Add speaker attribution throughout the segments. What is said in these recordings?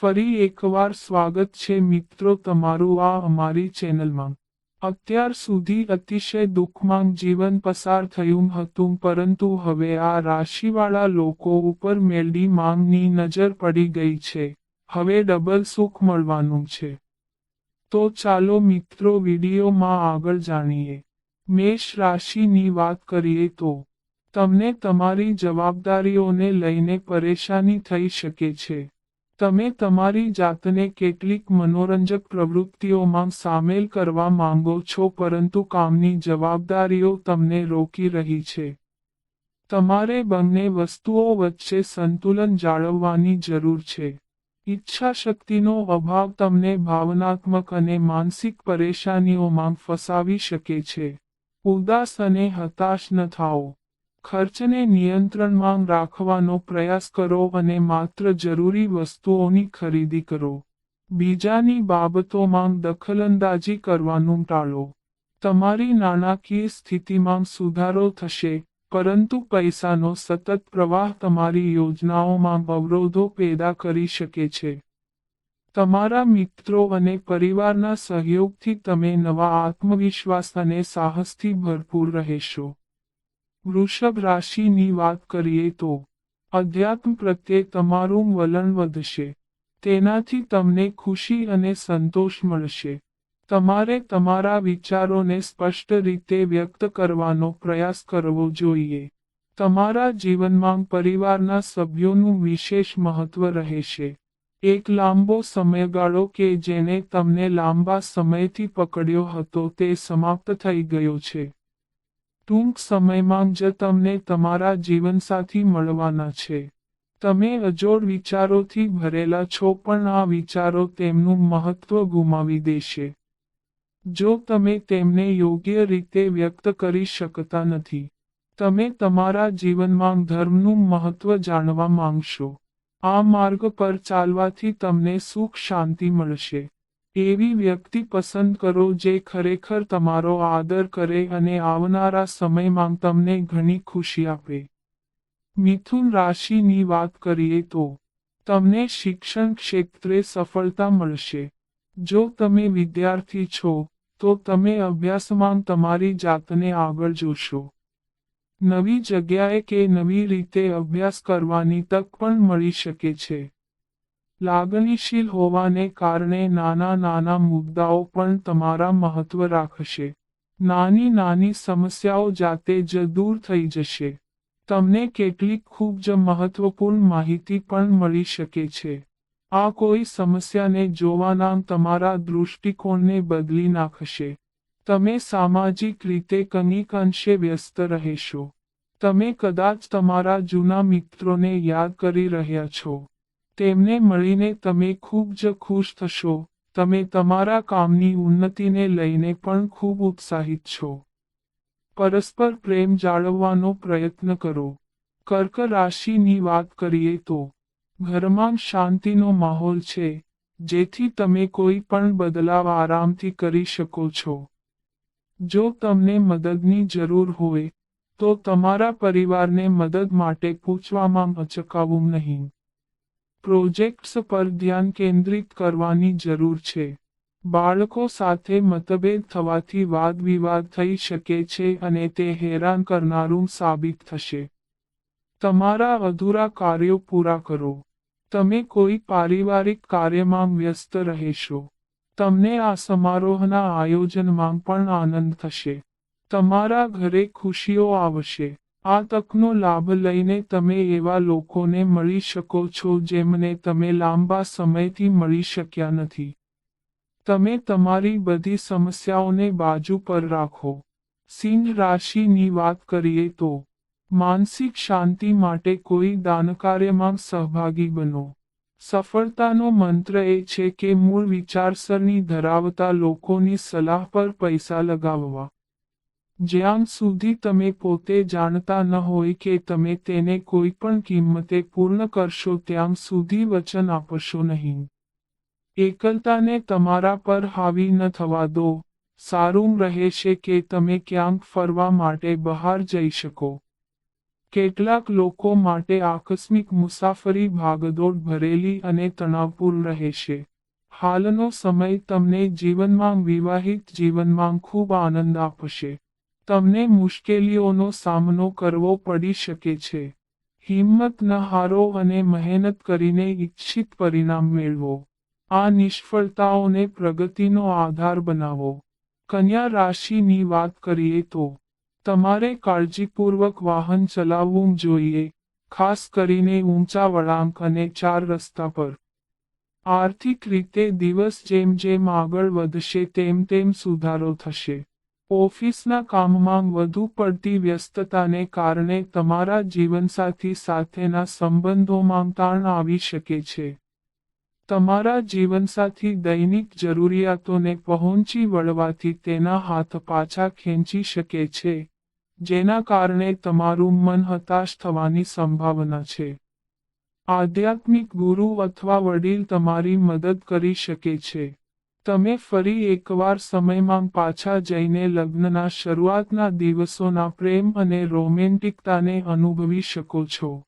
Speaker 1: ફરી એકવાર સ્વાગત છે મિત્રો તમારું આ અમારી ચેનલમાં. અત્યાર સુધી અતિશય દુઃખમાં જીવન પસાર થયું હતું પરંતુ હવે આ રાશિવાળા લોકો ઉપર મેલડી માંગની નજર પડી ગઈ છે. હવે ડબલ સુખ મળવાનું છે. તો ચાલો મિત્રો વિડીયોમાં આગળ જાણીએ. મેષ રાશિની વાત કરીએ તો, તમને તમારી જવાબદારીઓને લઈને પરેશાની થઈ શકે છે. તમે તમારી જાતને કેટલીક મનોરંજક પ્રવૃત્તિઓમાં સામેલ કરવા માંગો છો, પરંતુ કામની જવાબદારીઓ તમને રોકી રહી છે. તમારે બંને વસ્તુઓ વચ્ચે સંતુલન જાળવવાની જરૂર છે. ઈચ્છાશક્તિનો અભાવ તમને ભાવનાત્મક અને માનસિક પરેશાનીઓમાં ફસાવી શકે છે. ઉદાસ અને હતાશ ન થાઓ. ખર્ચને નિયંત્રણમાં રાખવાનો પ્રયાસ કરો અને માત્ર જરૂરી વસ્તુઓની ખરીદી કરો. બીજાની બાબતોમાં દખલંદાજી કરવાનું ટાળો. તમારી નાણાકીય સ્થિતિમાં સુધારો થશે, પરંતુ પૈસાનો સતત પ્રવાહ તમારી યોજનાઓમાં અવરોધો પેદા કરી શકે છે. તમારા મિત્રો અને પરિવારના સહયોગથી તમે નવા આત્મવિશ્વાસ અને સાહસથી ભરપૂર રહેશો. વૃષભ રાશિની વાત કરીએ તો, અધ્યાત્મ પ્રત્યે તમારું વલણ વધશે. તેનાથી તમને ખુશી અને સંતોષ મળશે. તમારે તમારા વિચારોને સ્પષ્ટ રીતે વ્યક્ત કરવાનો પ્રયાસ કરવો જોઈએ. તમારા જીવનમાં પરિવારના સભ્યોનું વિશેષ મહત્વ રહેશે. એક લાંબો સમયગાળો કે જેને તમને લાંબા સમયથી પકડ્યો હતો તે સમાપ્ત થઈ ગયો છે. ટૂંક સમયમાં જ તમને તમારા જીવનસાથી મળવાના છે. તમે અજોડ વિચારોથી ભરેલા છો પણ આ વિચારો તેમનું મહત્વ ગુમાવી દેશે. જો તમે તેમને યોગ્ય રીતે વ્યક્ત કરી શકતા નથી, તમે તમારા જીવનમાં ધર્મનું મહત્વ જાણવા માંગશો. આ માર્ગ પર ચાલવાથી તમને સુખ શાંતિ મળશે. એવી વ્યક્તિ પસંદ કરો જે ખરેખર તમારો આદર કરે અને આવનારા સમયમાં તમને ઘણી ખુશી આપે. મિથુન રાશિની વાત કરીએ તો, તમને શિક્ષણ ક્ષેત્રે સફળતા મળશે. જો તમે વિદ્યાર્થી છો, તો તમે અભ્યાસમાં તમારી જાતને આગળ જોશો. નવી જગ્યાએ કે નવી રીતે અભ્યાસ કરવાની તક પણ મળી શકે છે. લાગણીશીલ હોવાને કારણે નાના નાના મુદ્દાઓ પણ તમારા મહત્વ રાખશે. નાની નાની સમસ્યાઓ જાતે જ દૂર થઈ જશે. તમને કેટલીક ખૂબ જ મહત્વપૂર્ણ માહિતી પણ મળી શકે છે. આ કોઈ સમસ્યાને જોવાના તમારા દૃષ્ટિકોણને બદલી નાખશે. તમે સામાજિક રીતે કંઈક અંશે વ્યસ્ત રહેશો. તમે કદાચ તમારા જૂના મિત્રોને યાદ કરી રહ્યા છો. તેમને મળીને તમે ખૂબ જ ખુશ થશો. તમે તમારા કામની ઉન્નતિને લઈને પણ ખૂબ ઉત્સાહિત છો. પરસ્પર પ્રેમ જાળવવાનો પ્રયત્ન કરો. કર્ક રાશિની વાત કરીએ તો, ઘરમાં શાંતિનો માહોલ છે, જેથી તમે કોઈ પણ બદલાવ આરામથી કરી શકો છો. જો તમને મદદની જરૂર હોય, તો તમારા પરિવારને મદદ માટે પૂછવામાં અચકાવવું નહીં. પ્રોજેક્ટ્સ પર ધ્યાન કેન્દ્રિત કરવાની જરૂર છે. બાળકો સાથે મતભેદ થવાથી વાદવિવાદ થઈ શકે છે અને તે હેરાન કરનારું સાબિત થશે. તમારા અધૂરા કાર્યો પૂરા કરો. તમે કોઈ પારિવારિક કાર્યમાં વ્યસ્ત રહેશો. તમને આ સમારોહના આયોજનમાં પણ આનંદ થશે. તમારા ઘરે ખુશીઓ આવશે. આ તકનો લાભ લઈને તમે એવા લોકોને મળી શકો છો જેમને તમે લાંબા સમયથી મળી શક્યા નથી. તમે તમારી બધી સમસ્યાઓને બાજુ પર રાખો. સિંહ રાશિની વાત કરીએ તો, માનસિક શાંતિ માટે કોઈ દાનકાર્યમાં સહભાગી બનો. સફળતાનો મંત્ર એ છે કે મૂળ વિચારસરણી ધરાવતા લોકોની સલાહ પર પૈસા લગાવવા. જ્યાં સુધી તમે પોતે જાણતા ન હોય કે તમે તેને કોઈ પણ કિંમતે પૂર્ણ કરશો ત્યાં સુધી વચન આપશો નહીં. એકલતાને તમારા પર હાવી ન થવા દો. સારું રહેશે કે તમે ક્યાંક ફરવા માટે બહાર જઈ શકો. કેટલાક લોકો માટે આકસ્મિક મુસાફરી ભાગદોડ ભરેલી અને તણાવપૂર્ણ રહેશે. હાલનો સમય તમને જીવનમાં વિવાહિત જીવનમાં ખૂબ આનંદ આપશે. તમને મુશ્કેલીઓનો સામનો કરવો પડી શકે છે. હિંમત ન હારો અને મહેનત કરીને ઇચ્છિત પરિણામ મેળવો. આ નિષ્ફળતાઓને પ્રગતિનો આધાર બનાવો. કન્યા રાશિની વાત કરીએ તો, તમારે કાળજીપૂર્વક વાહન ચલાવવું જોઈએ, ખાસ કરીને ઊંચા વળાંક અને ચાર રસ્તા પર. આર્થિક રીતે દિવસ જેમ જેમ આગળ વધશે તેમ તેમ સુધારો થશે. ઓફિસના કામમાં વધુ પડતી વ્યસ્તતાને કારણે તમારા જીવનસાથી સાથેના સંબંધોમાં તાણ આવી શકે છે. તમારા જીવનસાથી દૈનિક જરૂરિયાતોને પહોંચી વળવાથી તેના હાથ પાછા ખેંચી શકે છે, જેના કારણે તમારું મન હતાશ થવાની સંભાવના છે. આધ્યાત્મિક ગુરુ અથવા વડીલ તમારી મદદ કરી શકે છે. તમે ફરી એકવાર સમયમાં પાછા જઈને લગ્નના શરૂઆતના દિવસોના પ્રેમ અને રોમેન્ટિકતાને અનુભવી શકો છો.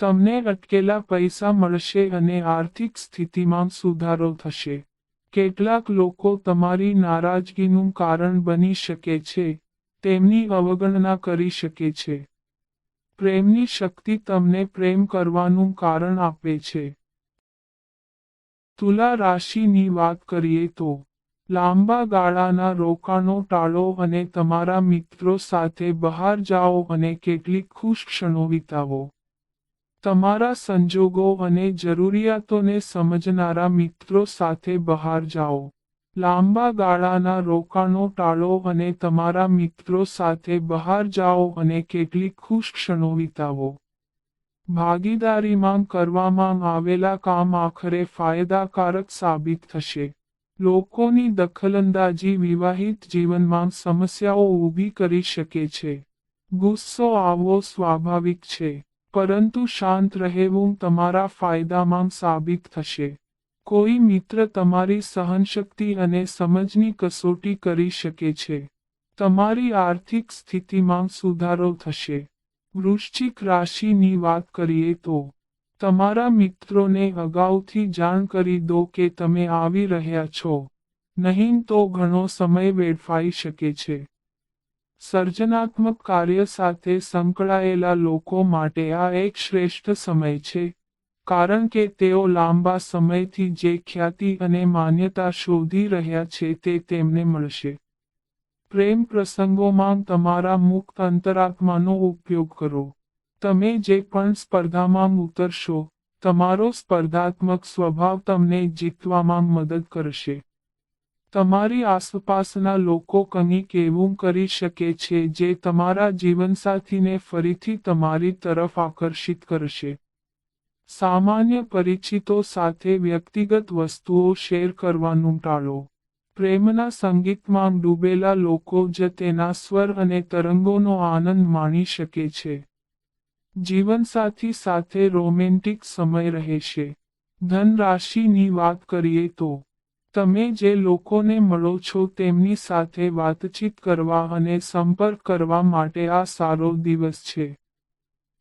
Speaker 1: તમને અટકેલા પૈસા મળશે અને આર્થિક સ્થિતિમાં સુધારો થશે. કેટલાક લોકો તમારી નારાજગીનું કારણ બની શકે છે, તેમની અવગણના કરી શકે છે. પ્રેમની શક્તિ તમને પ્રેમ કરવાનું કારણ આપે છે. તુલા રાશિની વાત કરીએ તો, લાંબા ગાળાના રોકાણો ટાળો અને તમારા મિત્રો સાથે બહાર જાઓ અને કેટલીક ખુશ ક્ષણો વિતાવો. તમારા સંજોગો અને જરૂરિયાતોને સમજનારા મિત્રો સાથે બહાર જાઓ. લાંબા ગાળાના રોકાણો ટાળો અને તમારા મિત્રો સાથે બહાર જાઓ અને કેટલીક ખુશ ક્ષણો વિતાવો. ભાગીદારીમાં કરવામાં આવેલા કામ આખરે ફાયદાકારક સાબિત થશે. લોકોની દખલંદાજી વિવાહિત જીવનમાં સમસ્યાઓ ઊભી કરી શકે છે. ગુસ્સો આવવો સ્વાભાવિક છે, પરંતુ શાંત રહેવું તમારા ફાયદામાં સાબિત થશે. કોઈ મિત્ર તમારી સહનશક્તિ અને સમજની કસોટી કરી શકે છે. તમારી આર્થિક સ્થિતિમાં સુધારો થશે. વૃશ્ચિક રાશિની વાત કરીએ તો તમારા મિત્રોને અગાઉથી જાણ કરી દો કે તમે આવી રહ્યા છો. નહીં તો ઘણો સમય વેડફાઈ શકે છે. સર્જનાત્મક કાર્ય સાથે સંકળાયેલા લોકો માટે આ એક શ્રેષ્ઠ સમય છે, કારણ કે તેઓ લાંબા સમયથી જે ખ્યાતિ અને માન્યતા શોધી રહ્યા છે તે તેમને મળશે. પ્રેમ પ્રસંગોમાં તમારા મુક્ત અંતરાત્માનો ઉપયોગ કરો. તમે જે પણ સ્પર્ધામાં ઉતરશો, તમારો સ્પર્ધાત્મક સ્વભાવ તમને જીતવામાં મદદ કરશે. તમારી આસપાસના લોકો કંઈક એવું કરી શકે છે જે તમારા જીવનસાથીને ફરીથી તમારી તરફ આકર્ષિત કરશે. સામાન્ય પરિચિતો સાથે વ્યક્તિગત વસ્તુઓ શેર કરવાનું ટાળો. પ્રેમના સંગીતમાં ડૂબેલા લોકો જ તેના સ્વર અને તરંગોનો આનંદ માણી શકે છે. જીવનસાથી સાથે રોમેન્ટિક સમય રહેશે. ધન રાશિની વાત કરીએ તો, તમે જે લોકોને મળો છો તેમની સાથે વાતચીત કરવા અને સંપર્ક કરવા માટે આ સારો દિવસ છે.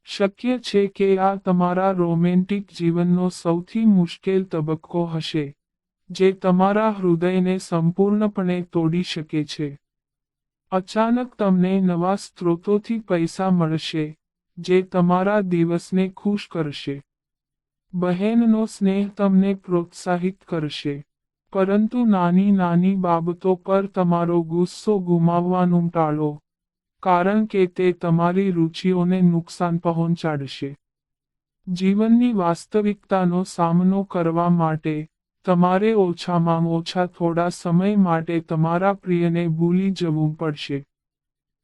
Speaker 1: શક્ય છે કે આ તમારા રોમેન્ટિક જીવનનો સૌથી મુશ્કેલ તબક્કો હશે. જે તમારા હૃદયને સંપૂર્ણપણે તોડી શકે છે. અચાનક તમને નવા સ્ત્રોતોથી પૈસા મળશે, જે તમારા દિવસને ખુશ કરશે. બહેનનો સ્નેહ તમને પ્રોત્સાહિત કરશે. પરંતુ નાની નાની બાબતો પર તમારો ગુસ્સો ગુમાવવાનું ટાળો, કારણ કે તે તમારી રુચિઓને નુકસાન પહોંચાડશે. જીવનની વાસ્તવિકતાનો સામનો કરવા માટે તમારે ઓછામાં ઓછા થોડા સમય માટે તમારા પ્રિયને ભૂલી જવું પડશે.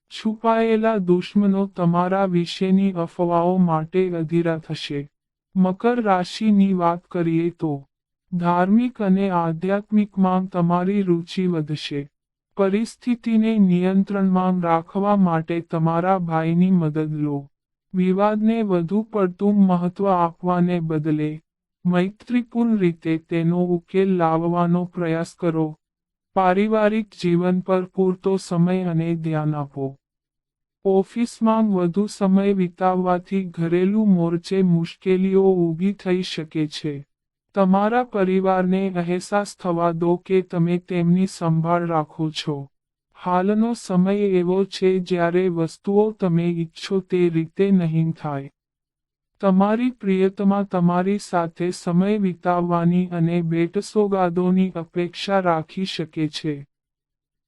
Speaker 1: છુપાયેલા દુશ્મનો તમારા વિશેની અફવાઓ માટે અધીરા થશે. મકર રાશિની વાત કરીએ તો, ધાર્મિક અને આધ્યાત્મિકમાં તમારી રુચિ વધશે. પરિસ્થિતિને નિયંત્રણમાં રાખવા માટે તમારા ભાઈની મદદ લો. વિવાદને વધુ પડતું મહત્વ આપવાને બદલે મૈત્રીપૂર્ણ રીતે તેનો ઉકેલ લાવવાનો પ્રયાસ કરો. પારિવારિક જીવન પર પૂરતો સમય અને ધ્યાન આપો. ઓફિસમાં વધુ સમય વિતાવવાથી ઘરેલું મોરચે મુશ્કેલીઓ ઊભી થઈ શકે છે. તમારા પરિવારને અહેસાસ થવા દો કે તમે તેમની સંભાળ રાખો છો. હાલનો સમય એવો છે જ્યારે વસ્તુઓ તમે ઈચ્છો તે રીતે નહીં થાય. તમારી પ્રિયતમા તમારી સાથે સમય વિતાવવાની અને ભેટસોગાદોની અપેક્ષા રાખી શકે છે.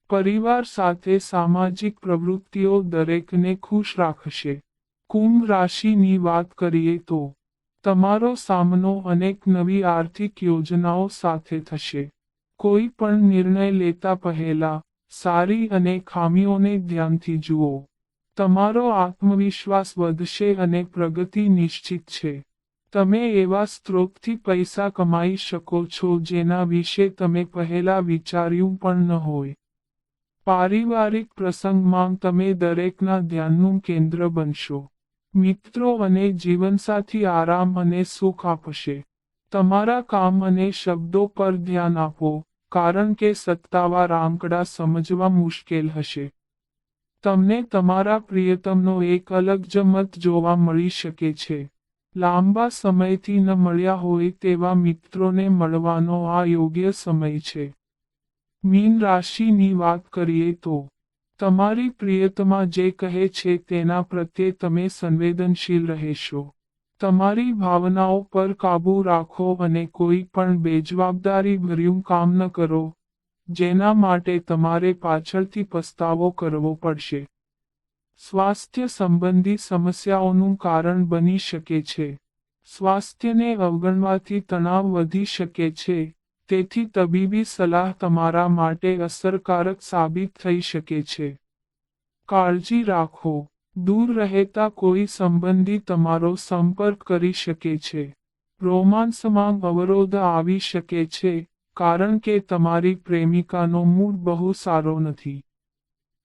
Speaker 1: પરિવાર સાથે સામાજિક પ્રવૃત્તિઓ દરેકને ખુશ રાખશે. કુંભ રાશિની વાત કરીએ તો, તમારો સામનો અનેક નવી આર્થિક યોજનાઓ સાથે થશે. કોઈ પણ નિર્ણય લેતા પહેલા સારી અને ખામીઓને ધ્યાનથી જુઓ. તમારો આત્મવિશ્વાસ વધશે અને પ્રગતિ નિશ્ચિત છે. તમે એવા સ્ત્રોતથી પૈસા કમાઈ શકો છો જેના વિશે તમે પહેલા વિચાર્યું પણ ન હોય. પારિવારિક પ્રસંગમાં તમે દરેકના ધ્યાનનું કેન્દ્ર બનશો. મિત્રો અને જીવનસાથી આરામ અને સુખ આપશે. તમારા કામ અને શબ્દો પર ધ્યાન આપો, કારણ કે સત્તાવાર આંકડા સમજવા મુશ્કેલ હશે. તમને તમારા પ્રિયતમનો એક અલગ જ મત જોવા મળી શકે છે. લાંબા સમયથી ન મળ્યા હોય તેવા મિત્રોને મળવાનો આ યોગ્ય સમય છે. મીન રાશિની વાત કરીએ તો, તમારી પ્રિયતમા જે કહે છે તેના પ્રત્યે તમે સંવેદનશીલ રહેશો. તમારી ભાવનાઓ પર કાબૂ રાખો અને કોઈ પણ બેજવાબદારી ભર્યું કામ ન કરો. જેના માટે તમારે પાછળથી પસ્તાવો કરવો પડશે. સ્વાસ્થ્ય સંબંધી સમસ્યાઓનું કારણ બની શકે છે. સ્વાસ્થ્યને અવગણવાથી તણાવ વધી શકે છે. તેથી તબીબી સલાહ તમારા માટે અસરકારક સાબિત થઈ શકે છે. કાળજી રાખો. દૂર રહેતા કોઈ સંબંધી તમારો સંપર્ક કરી શકે છે. રોમાન્સમાં અવરોધ આવી શકે છે. કારણ કે તમારી પ્રેમિકાનો મૂડ બહુ સારો નથી.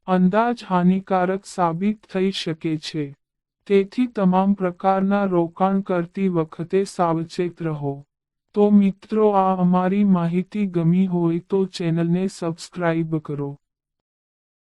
Speaker 1: અંદાજ હાનિકારક સાબિત થઈ શકે છે. તેથી તમામ પ્રકારના રોકાણ કરતી વખતે સાવચેત રહો. તો મિત્રો આ અમારી માહિતી ગમી હોય તો ચેનલને સબસ્ક્રાઇબ કરો.